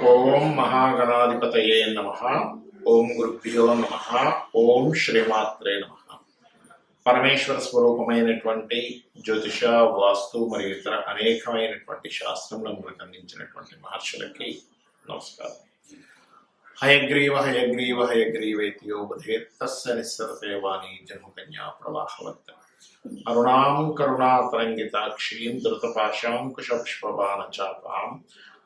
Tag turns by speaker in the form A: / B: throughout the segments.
A: ఓం మహాగణాధిపతయే నమ. ఓం గురుభ్యో నమ. ఓం శ్రీమాత్రే నమ. పరమేశ్వర స్వరూపమైనటువంటి జ్యోతిష వాస్తు మరియు ఇతర అనేకమైనటువంటి శాస్త్రంలో మనకు అందించినటువంటి మహర్షులకి నమస్కారం. హయగ్రీవ హయగ్రీవ హయగ్రీవేతియో బధేత్తస్య నిస్సరతే వాణి జన్మకన్యా ప్రవాహవత్. అరుణాం కరుణాతరంగితాక్షీం ధృతపాశాం కుశపుష్పబాణచాపాం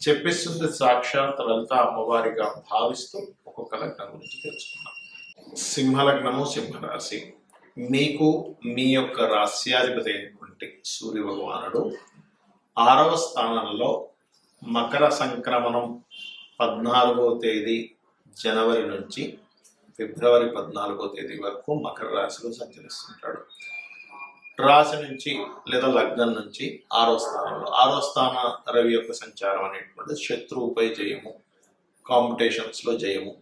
A: చెప్పిస్తుంది సాక్షాత్ లలిత అమ్మవారిగా భావిస్తూ ఒక్కొక్క లగ్నం గురించి తెలుసుకున్నాం సింహలగ్నము సింహరాశి. మీకు మీ యొక్క రాస్యాధిపతి అయినటువంటి సూర్య భగవానుడు ఆరవ స్థానంలో మకర సంక్రమణం పద్నాలుగవ తేదీ జనవరి నుంచి ఫిబ్రవరి పద్నాలుగో తేదీ వరకు మకర రాశిలో సంచరిస్తుంటాడు. రాశి నుంచి లేదా లగ్నం నుంచి ఆరో స్థానంలో. ఆరో స్థాన రవి యొక్క సంచారం అనేటువంటిది శత్రువుపై జయము కాంపిటీషన్స్లో జయము.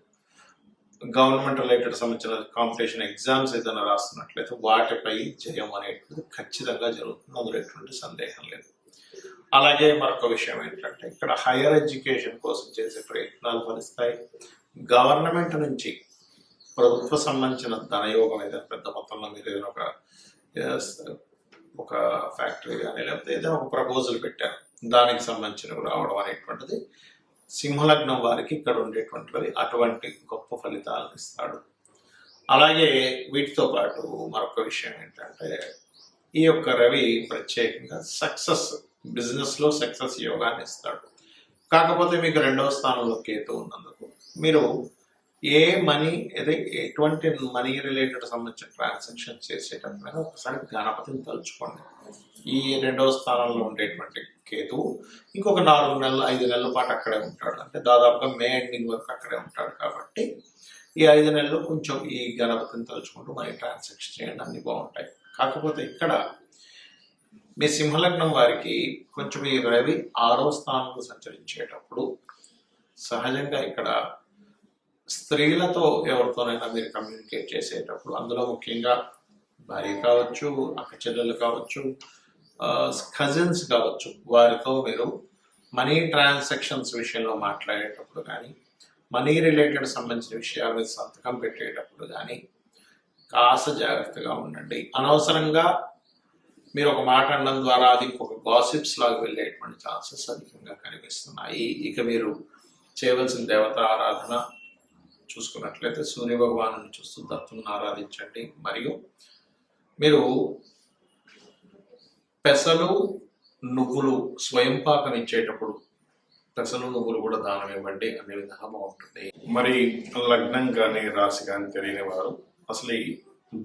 A: గవర్నమెంట్ రిలేటెడ్ సంబంధించిన కాంపిటీషన్ ఎగ్జామ్స్ ఏదైనా రాస్తున్నట్లయితే వాటిపై జయం అనేటువంటిది ఖచ్చితంగా జరుగుతుంది. అందులో ఎటువంటి సందేహం లేదు. అలాగే మరొక విషయం ఏంటంటే ఇక్కడ హైయర్ ఎడ్యుకేషన్ కోసం చేసే ప్రయత్నాలు ఫలిస్తాయి. గవర్నమెంట్ నుంచి ప్రభుత్వ సంబంధించిన ధనయోగం ఏదైనా పెద్ద మొత్తంలో మీరు ఏదైనా ఒక ఒక ఫ్యాక్టరీ కానీ లేకపోతే ఏదైనా ఒక ప్రపోజల్ పెట్టారు. దానికి సంబంధించినవి రావడం అనేటువంటిది సింహలగ్నం వారికి ఇక్కడ ఉండేటువంటిది అటువంటి గొప్ప ఫలితాలను ఇస్తాడు. అలాగే వీటితో పాటు మరొక విషయం ఏంటంటే ఈ యొక్క రవి ప్రత్యేకంగా సక్సెస్ బిజినెస్లో సక్సెస్ యోగాన్ని ఇస్తాడు. కాకపోతే మీకు రెండవ స్థానంలో కేతు ఉన్నందుకు మీరు ఏ మనీ అదే ఎటువంటి మనీ రిలేటెడ్ సంబంధించిన ట్రాన్సాక్షన్ చేసేటప్పుడు ఒకసారి గణపతిని తలుచుకోండి. ఈ రెండవ స్థానంలో ఉండేటువంటి కేతువు ఇంకొక నాలుగు నెలలు ఐదు నెలల పాటు అక్కడే ఉంటాడు. అంటే దాదాపుగా మే ఎండింగ్ వరకు అక్కడే ఉంటాడు కాబట్టి ఈ ఐదు నెలలు కొంచెం ఈ గణపతిని తలుచుకుంటూ మనీ ట్రాన్సాక్షన్ చేయండి అన్ని బాగుంటాయి. కాకపోతే ఇక్కడ మీ సింహలగ్నం వారికి కొంచెం ఈ రవి ఆరో స్థానంలో సంచరించేటప్పుడు సహజంగా ఇక్కడ స్త్రీలతో ఎవరితోనైనా మీరు కమ్యూనికేట్ చేసేటప్పుడు అందులో ముఖ్యంగా భార్య కావచ్చు అక్క చెల్లెలు కావచ్చు కజిన్స్ కావచ్చు వారితో మీరు మనీ ట్రాన్సాక్షన్స్ విషయంలో మాట్లాడేటప్పుడు కానీ మనీ రిలేటెడ్ సంబంధించిన విషయాల మీద సంతకం పెట్టేటప్పుడు కానీ కాస్త జాగ్రత్తగా ఉండండి. అనవసరంగా మీరు ఒక మాట అనడం ద్వారా అది ఇంకొక గాసిప్స్ లాగా వెళ్ళేటువంటి ఛాన్సెస్ అధికంగా కనిపిస్తున్నాయి. ఇక మీరు చేయవలసిన దేవత ఆరాధన చూసుకున్నట్లయితే సూర్య భగవాను చూస్తూ దత్తుని ఆరాధించండి. మరియు మీరు పెసలు నువ్వులు స్వయం పాకం ఇచ్చేటప్పుడు పెసలు నువ్వులు కూడా దానం ఇవ్వండి అనే విధంగా బాగుంటుంది. మరి లగ్నం కానీ రాశి కానీ తెలియని వారు అసలు ఈ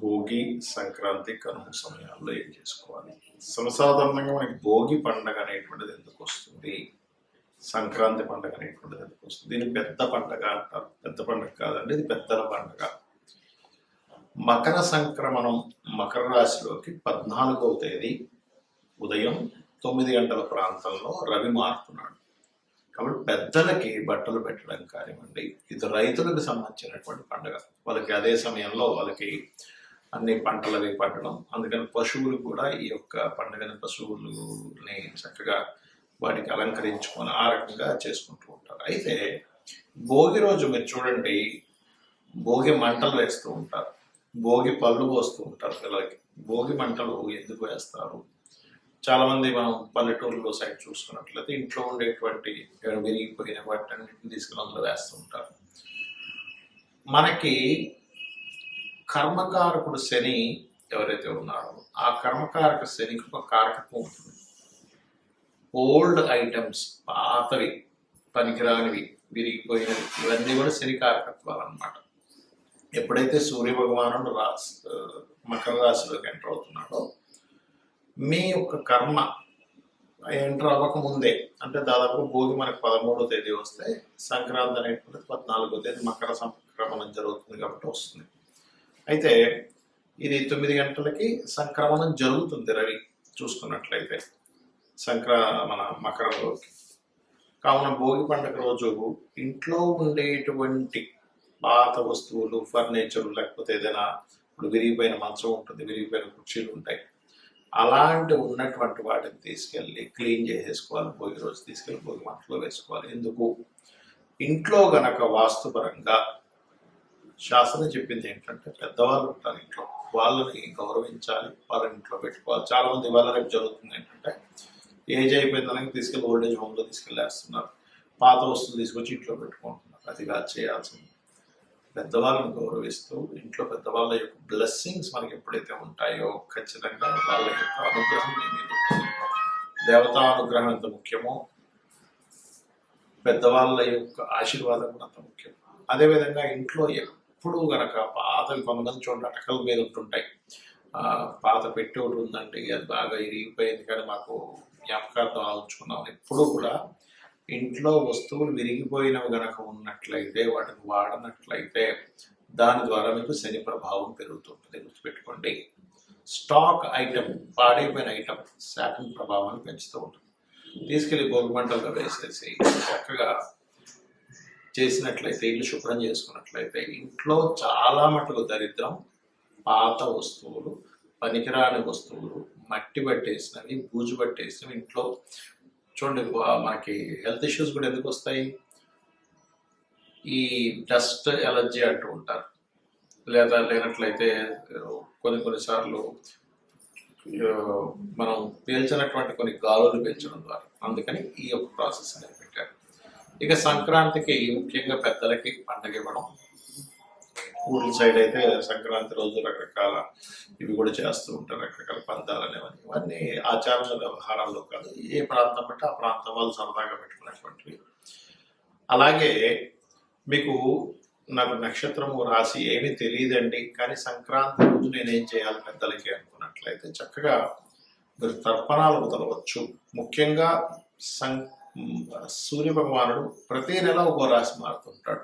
A: భోగి సంక్రాంతి కనుమ సమయాల్లో ఏం చేసుకోవాలి? సర్వసాధారణంగా మనకి భోగి పండగ అనేటువంటిది ఎందుకు వస్తుంది? సంక్రాంతి పండగ అనేటువంటిది ఎందుకు వస్తుంది దీన్ని పెద్ద పండగ అంటారు. పెద్ద పండగ కాదండి ఇది పెద్దల పండగ. మకర సంక్రమణం మకర రాశిలోకి పద్నాలుగవ తేదీ ఉదయం తొమ్మిది గంటల ప్రాంతంలో రవి మారుతున్నాడు. కాబట్టి పెద్దలకి బట్టలు పెట్టడం కానివ్వండి ఇది రైతులకు సంబంధించినటువంటి పండుగ. వాళ్ళకి అదే సమయంలో వాళ్ళకి అన్ని పంటలు అవి పండడం అందుకని పశువులు కూడా ఈ యొక్క పండుగని పశువులని చక్కగా వాటికి అలంకరించుకొని ఆ రకంగా చేసుకుంటూ ఉంటారు. అయితే భోగి రోజు మీరు చూడండి భోగి మంటలు వేస్తూ ఉంటారు. భోగి పళ్ళు పోస్తూ ఉంటారు పిల్లలకి. భోగి మంటలు ఎందుకు వేస్తారు? చాలామంది మనం పల్లెటూరులో సైడ్ చూసుకున్నట్లయితే ఇంట్లో ఉండేటువంటి విరిగిపోయిన వాటి అన్నింటిని తీసుకుని అందులో వేస్తూ ఉంటారు. మనకి కర్మకారకుడు శని ఎవరైతే ఉన్నారో ఆ కర్మకారక శనికి ఒక కారకత్వం ఉంటుంది ఓల్డ్ ఐటమ్స్ పాతవి పనికిరానివి విరిగిపోయినవి. ఇవన్నీ కూడా శని కారకత్వాలు అనమాట ఎప్పుడైతే సూర్య భగవానుడు రాసి మకర రాశిలోకి ఎంటర్ అవుతున్నాడో మీ యొక్క కర్మ ఎంటర్ అవ్వక ముందే అంటే దాదాపు భోగి మనకు పదమూడో తేదీ వస్తే సంక్రాంతి అనేటువంటిది పద్నాలుగో తేదీ మకర సంక్రమణం జరుగుతుంది కాబట్టి వస్తుంది. అయితే ఇది తొమ్మిది గంటలకి సంక్రమణం జరుగుతుంది రవి చూసుకున్నట్లయితే. సంక్రా మన మకరంలోకి కావున భోగి పండుగ రోజు ఇంట్లో ఉండేటువంటి పాత వస్తువులు ఫర్నిచర్ లేకపోతే ఏదైనా ఇప్పుడు విరిగిపోయిన మంచం ఉంటుంది విరిగిపోయిన కుర్చీలు ఉంటాయి. అలాంటి ఉన్నటువంటి వాటిని తీసుకెళ్ళి క్లీన్ చేసేసుకోవాలి భోగి రోజు తీసుకెళ్ళి భోగి మంటలో వేసుకోవాలి. ఎందుకు? ఇంట్లో గనక వాస్తుపరంగా శాస్త్రం చెప్పింది ఏంటంటే పెద్దవాళ్ళు ఉంటారు ఇంట్లో. వాళ్ళని గౌరవించాలి వాళ్ళని ఇంట్లో పెట్టుకోవాలి. చాలా మంది ఇవాళ రేపు జరుగుతుంది ఏంటంటే ఏజ్ అయిపోయిందని తీసుకెళ్ళి ఓల్డ్ ఏజ్ హోమ్లో తీసుకెళ్ళేస్తున్నారు. పాత వస్తువులు తీసుకొచ్చి ఇంట్లో పెట్టుకుంటున్నారు. అది కాదు చేయాల్సింది. పెద్దవాళ్ళని గౌరవిస్తూ ఇంట్లో పెద్దవాళ్ళ యొక్క బ్లెస్సింగ్స్ మనకి ఎప్పుడైతే ఉంటాయో ఖచ్చితంగా వాళ్ళ యొక్క అనుగ్రహం దేవతా అనుగ్రహం ఎంత ముఖ్యమో పెద్దవాళ్ళ యొక్క ఆశీర్వాదం కూడా అంత ముఖ్యం. అదేవిధంగా ఇంట్లో ఎప్పుడూ గనక పాతవి కొంతమంది చూడండి అటకల మీద ఉంటుంటాయి పాత పెట్టి ఒకటి ఉందండి అది బాగా ఇరిగిపోయింది కానీ మాకు జ్ఞాపకార్థం ఆలోచుకున్నాం ఎప్పుడు కూడా ఇంట్లో వస్తువులు విరిగిపోయినవి గనక ఉన్నట్లయితే వాటిని వాడనట్లయితే దాని ద్వారా మీకు శని ప్రభావం పెరుగుతుంటుంది. గుర్తుపెట్టుకోండి. స్టాక్ ఐటమ్ పాడైపోయిన ఐటమ్ శాతం ప్రభావాన్ని పెంచుతూ ఉంటుంది. తీసుకెళ్ళి భోగిమంటల్లో వేసేసి చక్కగా చేసినట్లయితే ఇల్లు శుభ్రం చేసుకున్నట్లయితే ఇంట్లో చాలా మటుకు దరిద్రం పాత వస్తువులు పనికిరాని వస్తువులు మట్టి పట్టేసినవి బూజు పట్టేసినవి ఇంట్లో. చూడండి మనకి హెల్త్ ఇష్యూస్ కూడా ఎందుకు వస్తాయి? ఈ డస్ట్ ఎలర్జీ అంటూ ఉంటారు. లేదా లేనట్లయితే కొన్ని కొన్నిసార్లు మనం పీల్చినటువంటి కొన్ని గాలులు పీల్చడం ద్వారా. అందుకని ఈ యొక్క ప్రాసెస్ అనేది పెట్టారు. ఇక సంక్రాంతికి ముఖ్యంగా పెద్దలకి పండగ ఇవ్వడం ఊర్ల సైడ్ అయితే సంక్రాంతి రోజు రకరకాల ఇవి కూడా చేస్తూ ఉంటారు రకరకాల పందాలు అనేవన్నీ. ఇవన్నీ ఆచారాల వ్యవహారాల్లో కాదు ఏ ప్రాంతం అంటే ఆ ప్రాంతం వాళ్ళు సరదాగా పెట్టుకునేటువంటివి. అలాగే మీకు నాకు నక్షత్రము రాసి ఏమీ తెలియదండి కానీ సంక్రాంతి రోజు నేనేం చేయాలి పెద్దలకి అనుకున్నట్లయితే చక్కగా మీరు తర్పణాలు వదలవచ్చు ముఖ్యంగా సం సూర్య భగవానుడు ప్రతి నెల ఒక్కో రాశి మారుతుంటాడు.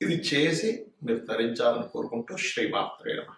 A: ఇది చేసి మీరు తరించాలని కోరుకుంటూ శ్రీమాత్రే నమః.